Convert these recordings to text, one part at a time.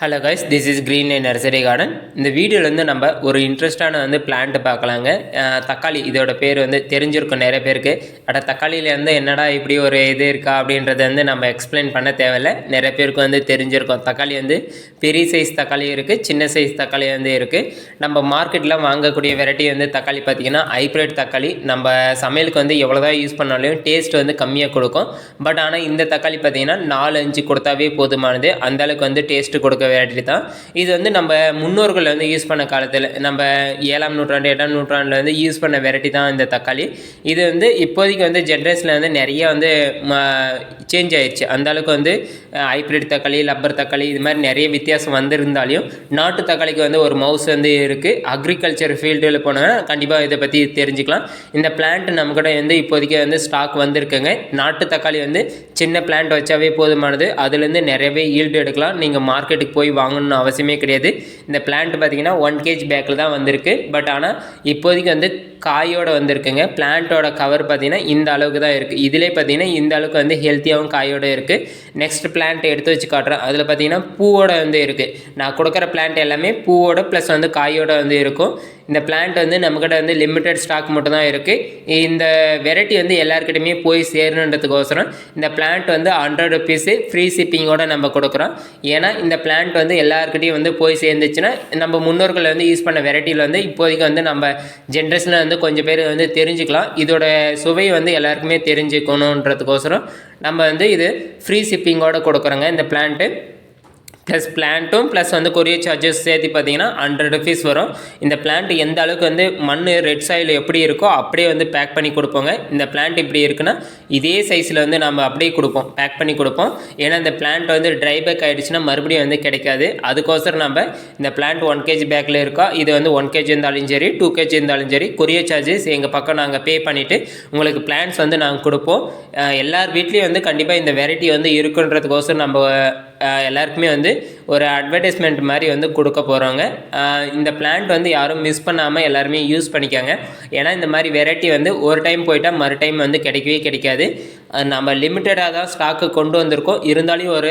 Hello guys this is green line nursery garden இந்த வீடியோலேருந்து வந்து நம்ம ஒரு இன்ட்ரெஸ்டான வந்து பிளான்ட்டு பார்க்கலாங்க தக்காளி இதோட பேர் வந்து தெரிஞ்சிருக்கும் நிறைய பேருக்கு. அட தக்காளியிலேருந்து என்னடா இப்படி ஒரு இது இருக்கா அப்படின்றத வந்து நம்ம எக்ஸ்பிளைன் பண்ண தேவையில்ல. நிறைய பேருக்கு வந்து தெரிஞ்சிருக்கும். தக்காளி வந்து பெரிய சைஸ் தக்காளி இருக்குது சின்ன சைஸ் தக்காளி வந்து இருக்குது நம்ம மார்க்கெட்டில் வாங்கக்கூடிய வெரைட்டி வந்து தக்காளி பார்த்திங்கன்னா ஹைப்ரிட் தக்காளி. நம்ம சமையலுக்கு வந்து எவ்வளோ தான் யூஸ் பண்ணாலும் டேஸ்ட் வந்து கம்மியாக கொடுக்கும். பட் ஆனால் இந்த தக்காளி பார்த்திங்கன்னா நாலு அஞ்சு கொடுத்தாவே போதுமானது. அந்தளவுக்கு வந்து டேஸ்ட்டு கொடுக்க வெரைட்டி தான் இது வந்து நம்ம முன்னோர்கள் வந்து யூஸ் பண்ண காலத்தில் நம்ம ஏழாம் நூற்றாண்டு எட்டாம் நூற்றாண்டில் வந்து யூஸ் பண்ண வெரைட்டி தான் இந்த தக்காளி. இது வந்து இப்போதைக்கு வந்து ஜென்ரேஷனில் வந்து நிறைய வந்து சேஞ்ச் ஆயிடுச்சு. அந்தளவுக்கு வந்து ஹைப்ரிட் தக்காளி லப்பர் தக்காளி இது மாதிரி நிறைய வித்தியாசம் வந்திருந்தாலையும் நாட்டு தக்காளிக்கு வந்து ஒரு மவுஸ் வந்து இருக்குது அக்ரிகல்ச்சர் ஃபீல்டில் போனால் கண்டிப்பாக இதை பற்றி தெரிஞ்சுக்கலாம். இந்த பிளான்ட் நம்ம கூட வந்து இப்போதைக்கு வந்து ஸ்டாக் வந்திருக்குங்க. நாட்டு தக்காளி வந்து சின்ன பிளான்ட் வச்சாவே போதுமானது. அதுலேருந்து நிறையவே ஈல்டு எடுக்கலாம். நீங்கள் மார்க்கெட்டுக்கு போய் வாங்கணும்னு அவசியமே கிடையாது. இந்த பிளான்ட் பார்த்தீங்கன்னா ஒன் கேஜ் பேக்கில் தான் வந்திருக்கு. பட் ஆனால் இப்போதைக்கு வந்து காயோட வந்திருக்குங்க. பிளான்ட்டோட கவர் பார்த்தீங்கன்னா இந்த அளவுக்கு தான் இருக்குது இதிலே பார்த்தீங்கன்னா இந்த அளவுக்கு வந்து ஹெல்த்தியாகவும் காயோட இருக்குது நெக்ஸ்ட் பிளான்ட் எடுத்து வச்சு காட்டுறேன். அதில் பார்த்தீங்கன்னா பூவோட வந்து இருக்குது நான் கொடுக்குற பிளான்ட் எல்லாமே பூவோட ப்ளஸ் வந்து காயோட வந்து இருக்கும். இந்த பிளான்ட் வந்து நம்மக்கிட்ட வந்து லிமிட்டட் ஸ்டாக் மட்டும் தான் இருக்குது இந்த வெரைட்டி வந்து எல்லாருக்கிட்டையுமே போய் சேரணுன்றதுக்கோசரம் இந்த பிளான்ட் வந்து ஹண்ட்ரட் ருபீஸு ஃப்ரீ ஷிப்பிங்கோட நம்ம கொடுக்குறோம். ஏன்னா இந்த பிளான்ட் வந்து எல்லாருக்கிட்டையும் வந்து போய் சேர்ந்துச்சுன்னா நம்ம முன்னோர்கள் வந்து யூஸ் பண்ண வெரைட்டியில் வந்து இப்போதைக்கு வந்து நம்ம ஜென்ரேஷனில் வந்து கொஞ்சம் பேர் வந்து தெரிஞ்சுக்கலாம். இதோட சுவை வந்து எல்லாருக்குமே தெரிஞ்சுக்கணுன்றதுக்கோசரம் நம்ம வந்து இது ஃப்ரீ ஷிப்பிங்கோட கொடுக்குறோங்க இந்த பிளான்ட்டு ப்ளஸ் பிளான்ட்டும் ப்ளஸ் வந்து கொரியர் சார்ஜஸ் சேர்த்து பார்த்தீங்கன்னா ஹண்ட்ரட் ருபீஸ் வரும். இந்த பிளான்ட் எந்த அளவுக்கு வந்து மண் ரெட் சாயில் எப்படி இருக்கோ அப்படியே வந்து பேக் பண்ணி கொடுப்போங்க. இந்த பிளான்ட் இப்படி இருக்குன்னா இதே சைஸில் வந்து நம்ம அப்படியே கொடுப்போம். பேக் பண்ணி கொடுப்போம். ஏன்னா இந்த பிளான்ட் வந்து ட்ரை பேக் ஆகிடுச்சுன்னா மறுபடியும் வந்து கிடைக்காது. அதுக்கோசரம் நம்ம இந்த பிளான்ட் ஒன் கேஜி பேக்கில் இருக்கா இது வந்து ஒன் கேஜி இருந்தாலும் சரி டூ கேஜி இருந்தாலும் சரி கொரியர் சார்ஜஸ் எங்கள் பக்கம் நாங்கள் பே பண்ணிவிட்டு உங்களுக்கு பிளான்ஸ் வந்து நாங்கள் கொடுப்போம். எல்லார் வீட்லேயும் வந்து கண்டிப்பாக இந்த வெரைட்டி வந்து இருக்குன்றதுக்கோசரம் நம்ம எல்லாருக்குமே வந்து ஒரு அட்வர்டைஸ்மெண்ட் மாதிரி வந்து கொடுக்க போகிறோங்க இந்த பிளான்ட் வந்து யாரும் மிஸ் பண்ணாமல் எல்லாருமே யூஸ் பண்ணிக்காங்க. ஏன்னா இந்த மாதிரி வெரைட்டி வந்து ஒரு டைம் போயிட்டால் மறு டைம் வந்து கிடைக்கவே கிடைக்காது. கிடையாது நம்ம லிமிட்டடாக தான் ஸ்டாக்கு கொண்டு வந்திருக்கோம். இருந்தாலும் ஒரு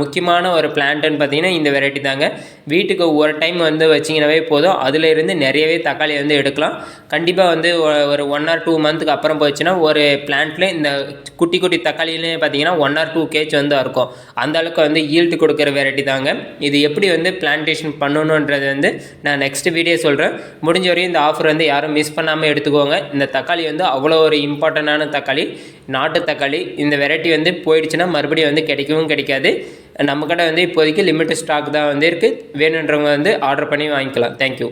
முக்கியமான ஒரு பிளான்ட்டுன்னு பார்த்தீங்கன்னா இந்த வெரைட்டி தாங்க. வீட்டுக்கு ஒரு டைம் வந்து வச்சிங்கனாவே போதும். அதில் இருந்து நிறையவே தக்காளி வந்து எடுக்கலாம். கண்டிப்பாக வந்து ஒரு ஒன் ஆர் டூ மந்த்துக்கு அப்புறம் போச்சுன்னா ஒரு பிளான்ட்ல இந்த குட்டி குட்டி தக்காளியிலே பார்த்தீங்கன்னா ஒன் ஆர் டூ கேஜ் வந்து இருக்கும் அந்த அளவுக்கு வந்து ஈல்டு கொடுக்குற வெரைட்டி தாங்க. இது எப்படி வந்து பிளான்டேஷன் பண்ணணுன்றது வந்து நான் நெக்ஸ்ட் வீடியோ சொல்கிறேன் முடிஞ்ச வரையும் இந்த ஆஃபர் வந்து யாரும் மிஸ் பண்ணாமல் எடுத்துக்கோங்க. இந்த தக்காளி வந்து அவ்வளோ ஒரு இம்பார்ட்டண்டான தக்காளி. நாட் தக்காளி இந்த வெரைட்டி வந்து போயிடுச்சுன்னா மறுபடியும் வந்து கிடைக்கவும் கிடைக்காது. நம்ம கடை வந்து இப்போதைக்கு லிமிட்டட் ஸ்டாக் தான் வந்து இருக்குது வேணுன்றவங்க வந்து ஆர்டர் பண்ணி வாங்கிக்கலாம். தேங்க்யூ